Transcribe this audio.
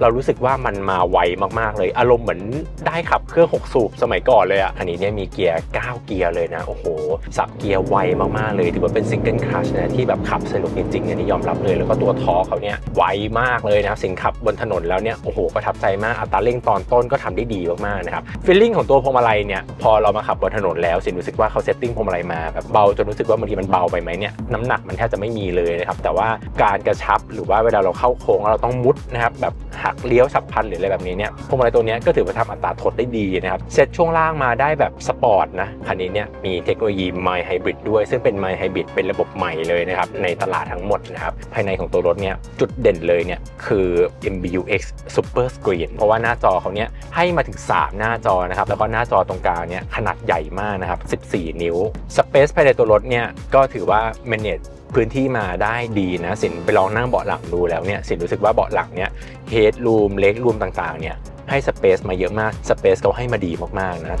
เรารู้สึกว่ามันมาไวมากๆเลย อารมณ์เหมือนได้ขับเครื่อง 6 สูบสมัยก่อนเลยอะคันนี้เนี่ยมีเกียร์ 9 เกียร์เลยนะ โอ้โห สับเกียร์ไวมากๆเลยถือว่าเป็นซิงเกิลคลัชนะที่แบบขับสนุกจริงๆอันนี้ยอมรับเลย แล้วก็ตัวทอเขาเนี่ยไวมากเลยนะครับสิงขับบนถนนแล้วเนี่ยโอ้โหประทับใจมากอัตราเร่งตอนต้นก็ทำได้ดีมากๆนะครับฟีลลิ่งของตัวพวงมาลัยเนี่ยพอเรามาขับบนถนนแล้วสินรู้สึกว่าเขาเซตติ้งพวงมาลัยมาแบบเบาจนรู้สึกว่าบางทีมันเบาไปไหมเนี่ยน้ำหนักมันแทบจะไม่มีเลยนะครับแต่ว่าการกระชับหรือว่าเวลาเราเข้าโค้งเราต้องมุดนะครับแบบ หักเลี้ยวฉับพลันหรืออะไรแบบนี้เนี่ยพวงมาลัยตัวนี้ก็ถือว่าทำอัตราทดได้ดีนะครับเซตช่วงล่างมาได้แบบสปอร์ตนะคันนี้เนี่ยมีเทคโนโลยี My Hybrid ด้วย ซึ่งเป็น My Hybrid เป็นระบบใหม่เลยนะครับในตลาดทั้งหมดนะครับภายในของตัวรถเนี่ยจุดเด่นเลยเนี่ยคือ MBUX Super Screen เพราะว่าหน้าจอเขาเนี่ยให้มาถึง 3 หน้าจอนะครับแล้วก็หน้าจอตรงกลางเนี่ยขนาดใหญ่มากนะครับ 14 นิ้วสเปซภายในตัวรถเนี่ยก็ถือว่า manage พื้นที่มาได้ดีนะสินไปลองนั่งเบาะหลังดูแล้วเนี่ยสินรู้สึกว่าเบาะหลังเนี่ยเฮดรูมเล็กรูมต่างๆเนี่ยให้สเปซมาเยอะมากสเปซเขาให้มาดีมากๆนะ